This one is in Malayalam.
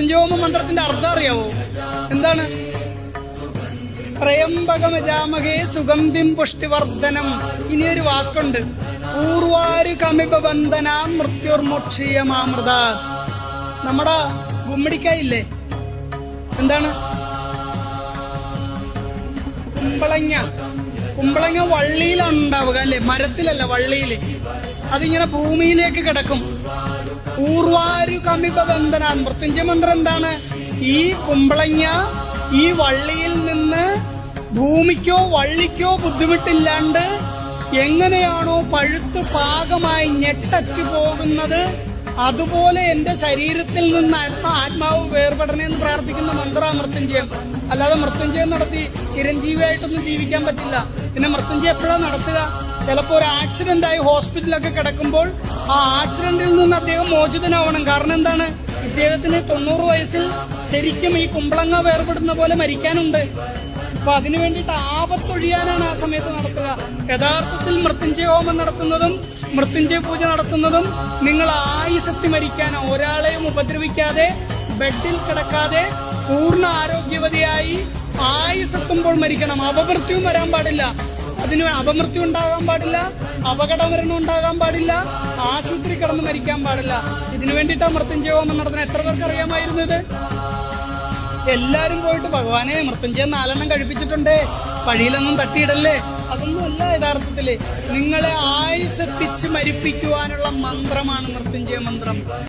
മൃത്യുഞ്ജയോമ മന്ത്രത്തിന്റെ അർത്ഥം അറിയാവോ? എന്താണ്? ത്രയംബകമജാമകേ സുഗന്ധിം പുഷ്ടിവർദ്ധനം. ഇനിയൊരു വാക്കുണ്ട്. പൂർവാരി കമിപ ബന്ധന മൃത്യുർമോക്ഷീയമാമൃത. നമ്മുടെ ഗുമ്മടിക്കായില്ലേ എന്താണ്? കുമ്പളങ്ങ. കുമ്പളങ്ങ വള്ളിയിലാണ് ഉണ്ടാവുക അല്ലെ? മരത്തിലല്ല വള്ളിയിൽ അതിങ്ങനെ ഭൂമിയിലേക്ക് കിടക്കും. ഊർവാരു കമിപ ബന്ധന. മൃത്യുഞ്ജയ മന്ത്രം എന്താണ്? ഈ കുമ്പളങ്ങ ഈ വള്ളിയിൽ നിന്ന് ഭൂമിക്കോ വള്ളിക്കോ ബുദ്ധിമുട്ടില്ലാണ്ട് എങ്ങനെയാണോ പഴുത്ത് പാകമായി ഞെട്ടറ്റു പോകുന്നത് അതുപോലെ എന്റെ ശരീരത്തിൽ നിന്ന് ആത്മാ ആത്മാവ് വേർപെടണേ എന്ന് പ്രാർത്ഥിക്കുന്ന. മന്ത്ര മൃത്യുഞ്ജയം അല്ലാതെ മൃത്യുഞ്ജയം നടത്തി ചിരഞ്ജീവിയായിട്ടൊന്നും ജീവിക്കാൻ പറ്റില്ല. പിന്നെ മൃത്യുഞ്ജയം എപ്പോഴാണ് നടത്തുക? ചിലപ്പോൾ ഒരു ആക്സിഡന്റ് ആയി ഹോസ്പിറ്റലൊക്കെ കിടക്കുമ്പോൾ ആ ആക്സിഡന്റിൽ നിന്ന് അദ്ദേഹം മോചിതനാവണം. കാരണം എന്താണ്? ഇദ്ദേഹത്തിന് തൊണ്ണൂറ് വയസ്സിൽ ശരിക്കും ഈ കുമ്പളങ്ങ വേർപെടുന്ന പോലെ മരിക്കാനുണ്ട്. അപ്പൊ അതിനു വേണ്ടിയിട്ട് ആപത്തൊഴിയാനാണ് ആ സമയത്ത് നടത്തുക. യഥാർത്ഥത്തിൽ മൃത്യുഞ്ജയ ഹോമം നടത്തുന്നതും മൃത്യുഞ്ജയ പൂജ നടത്തുന്നതും നിങ്ങൾ ആയുസത്തി മരിക്കാനോ. ഒരാളെയും ഉപദ്രവിക്കാതെ ബെഡിൽ കിടക്കാതെ പൂർണ ആരോഗ്യവതിയായി ആയുസെത്തുമ്പോൾ മരിക്കണം. അപമൃത്യുവും വരാൻ പാടില്ല. അതിന് അപമൃത്യു ഉണ്ടാകാൻ പാടില്ല. അപകടമരണം ഉണ്ടാകാൻ പാടില്ല. ആശുപത്രി കിടന്ന് മരിക്കാൻ പാടില്ല. ഇതിനു വേണ്ടിയിട്ടാണ് മൃത്യുഞ്ജയ ഹോമം നടത്തുന്നത്. എത്ര പേർക്ക് അറിയാമായിരുന്നു ഇത്? എല്ലാരും പോയിട്ട് ഭഗവാനെ മൃത്യുഞ്ജയം നാലെണ്ണം കഴിപ്പിച്ചിട്ടുണ്ട്. വഴിയിലൊന്നും തട്ടിയിടല്ലേ? അതൊന്നും അല്ല യഥാർത്ഥത്തിൽ. നിങ്ങളെ ആയുസെത്തിച്ച് മരിപ്പിക്കുവാനുള്ള മന്ത്രമാണ് മൃത്യുഞ്ജയ മന്ത്രം.